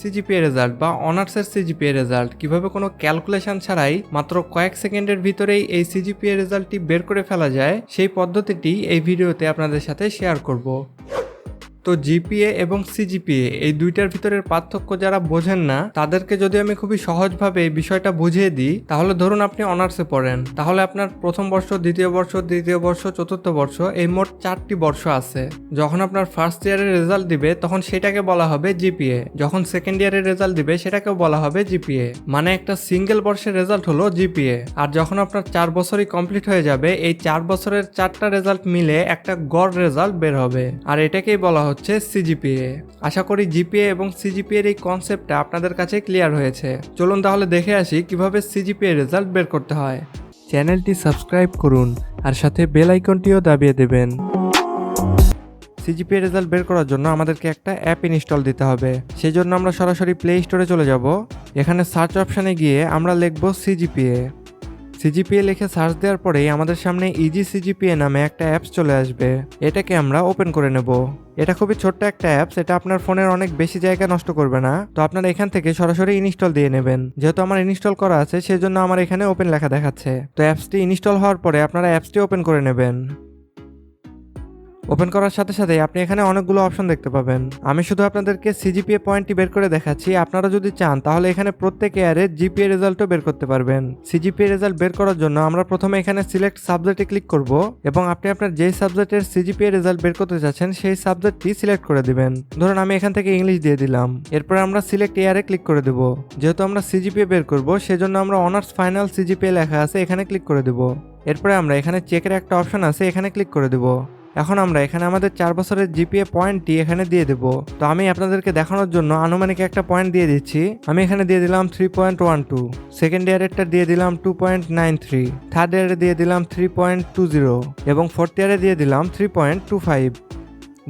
CGPA result বা অনার্সের CGPA result কীভাবে কোনো ক্যালকুলেশন ছাড়াই মাত্র কয়েক সেকেন্ডের ভিতরেই এই সিজিপিএ রেজাল্টটি বের করে ফেলা যায়, সেই পদ্ধতিটি এই ভিডিওতে আপনাদের সাথে শেয়ার করব। তো জিপিএ এবং সিজিপিএ, এই দুইটার ভিতরের পার্থক্য যারা বোঝেন না, তাদেরকে যদি আমি খুবই সহজভাবে এই বিষয়টা বুঝিয়ে দিই, তাহলে ধরুন আপনি অনার্সে পড়েন, তাহলে আপনার প্রথম বর্ষ, দ্বিতীয় বর্ষ, তৃতীয় বর্ষ, চতুর্থ বর্ষ, এই মোট চারটি বর্ষ আছে। যখন আপনার ফার্স্ট ইয়ারের রেজাল্ট দিবে, তখন সেটাকে বলা হবে জিপিএ। যখন সেকেন্ড ইয়ারের রেজাল্ট দিবে, সেটাকেও বলা হবে জিপিএ। মানে একটা সিঙ্গেল বর্ষের রেজাল্ট হলো জিপিএ। আর যখন আপনার চার বছরই কমপ্লিট হয়ে যাবে, এই চার বছরের চারটা রেজাল্ট মিলে একটা গড় রেজাল্ট বের হবে। আর এটাকেই বলা হচ্ছে সিজিপিএ আশা করি জিপিএ এবং সিজিপিএর এই কনসেপ্টটা আপনাদের কাছে ক্লিয়ার হয়েছে। চলুন তাহলে দেখে আসি কীভাবে সিজিপিএ রেজাল্ট বের করতে হয়। চ্যানেলটি সাবস্ক্রাইব করুন আর সাথে বেল আইকনটিও দাবিয়ে দেবেন। সিজিপিএ রেজাল্ট বের করার জন্য আমাদেরকে একটা অ্যাপ ইনস্টল দিতে হবে। সেই জন্য আমরা সরাসরি প্লে স্টোরে চলে যাব। এখানে সার্চ অপশানে গিয়ে আমরা লিখব সিজিপিএ সিজিপিএ লিখে সার্চ দেওয়ার পরেই আমাদের সামনে ইজি সিজিপিএ নামে একটা অ্যাপস চলে আসবে। এটাকে আমরা ওপেন করে নেব। এটা খুবই ছোট্ট একটা অ্যাপস এটা আপনার ফোনের অনেক বেশি জায়গা নষ্ট করবে না। তো আপনারা এখান থেকে সরাসরি ইনস্টল দিয়ে নেবেন। যেহেতু আমার ইনস্টল করা আছে, সেজন্য আমার এখানে ওপেন লেখা দেখাচ্ছে। তো অ্যাপসটি ইনস্টল হওয়ার পরে আপনারা অ্যাপসটি ওপেন করে নেবেন। ওপেন করার সাথে সাথে আপনি এখানে অনেকগুলো অপশন দেখতে পাবেন। আমি শুধু আপনাদেরকে সিজিপিএ পয়েন্টটি বের করে দেখাচ্ছি। আপনারা যদি চান, তাহলে এখানে প্রত্যেক ইয়ারে জিপিএ রেজাল্টও বের করতে পারবেন। সিজিপিএ রেজাল্ট বের করার জন্য আমরা প্রথমে এখানে সিলেক্ট সাবজেক্টে ক্লিক করব এবং আপনি আপনার যেই সাবজেক্টের সিজিপিএ রেজাল্ট বের করতে চাচ্ছেন, সেই সাবজেক্টটি সিলেক্ট করে দিবেন। ধরুন আমি এখান থেকে ইংলিশ দিয়ে দিলাম। এরপর আমরা সিলেক্ট ইয়ারে ক্লিক করে দেব। যেহেতু আমরা সিজিপিএ বের করব, সেজন্য আমরা অনার্স ফাইনাল সিজিপিএ লেখা আছে, এখানে ক্লিক করে দেব। এরপরে আমরা এখানে চেকের একটা অপশন আছে, এখানে ক্লিক করে দেব। এখন আমরা এখানে আমাদের চার বছরের জিপিএ পয়েন্টটি এখানে দিয়ে দেব। তো আমি আপনাদেরকে দেখানোর জন্য আনুমানিক একটা পয়েন্ট দিয়ে দিচ্ছি। আমি এখানে দিয়ে দিলাম three point one two second ইয়ারেরটা দিয়ে দিলাম two point nine three third ইয়ারে দিয়ে দিলাম থ্রি পয়েন্ট টু জিরো এবং ফোর্থ ইয়ারে দিয়ে দিলাম থ্রি পয়েন্ট টু ফাইভ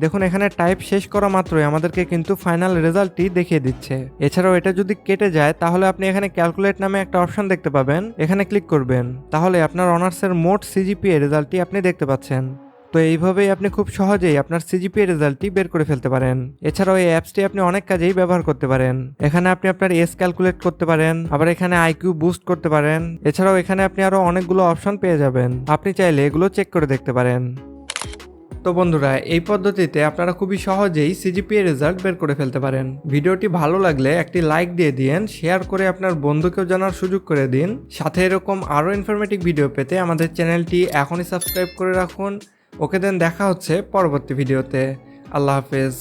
দেখুন, এখানে টাইপ শেষ করা মাত্রই আমাদেরকে কিন্তু ফাইনাল রেজাল্টটি দেখিয়ে দিচ্ছে। এছাড়াও এটা যদি কেটে যায়, তাহলে আপনি এখানে ক্যালকুলেট নামে একটা অপশন দেখতে পাবেন। এখানে ক্লিক করবেন। তাহলে আপনার অনার্সের মোট সিজিপিএ রেজাল্টটি আপনি দেখতে পাচ্ছেন। তো এইভাবেই আপনি খুব সহজেই আপনার সিজিপিএ রেজাল্টটি বের করে ফেলতে পারেন। এছাড়াও এই অ্যাপসটি আপনি অনেক কাজেই ব্যবহার করতে পারেন। এখানে আপনি আপনার এস ক্যালকুলেট করতে পারেন, আবার এখানে আইকিউ বুস্ট করতে পারেন। এছাড়াও এখানে আপনি আরও অনেকগুলো অপশন পেয়ে যাবেন। আপনি চাইলে এগুলো চেক করে দেখতে পারেন। তো বন্ধুরা, এই পদ্ধতিতে আপনারা খুবই সহজেই সিজিপিএ রেজাল্ট বের করে ফেলতে পারেন। ভিডিওটি ভালো লাগলে একটি লাইক দিয়ে দিন শেয়ার করে আপনার বন্ধুকেও জানার সুযোগ করে দিন। সাথে এরকম আরও ইনফরমেটিভ ভিডিও পেতে আমাদের চ্যানেলটি এখনই সাবস্ক্রাইব করে রাখুন। ওকে দেন দেখা হচ্ছে পরবর্তী ভিডিওতে। আল্লাহ হাফেজ।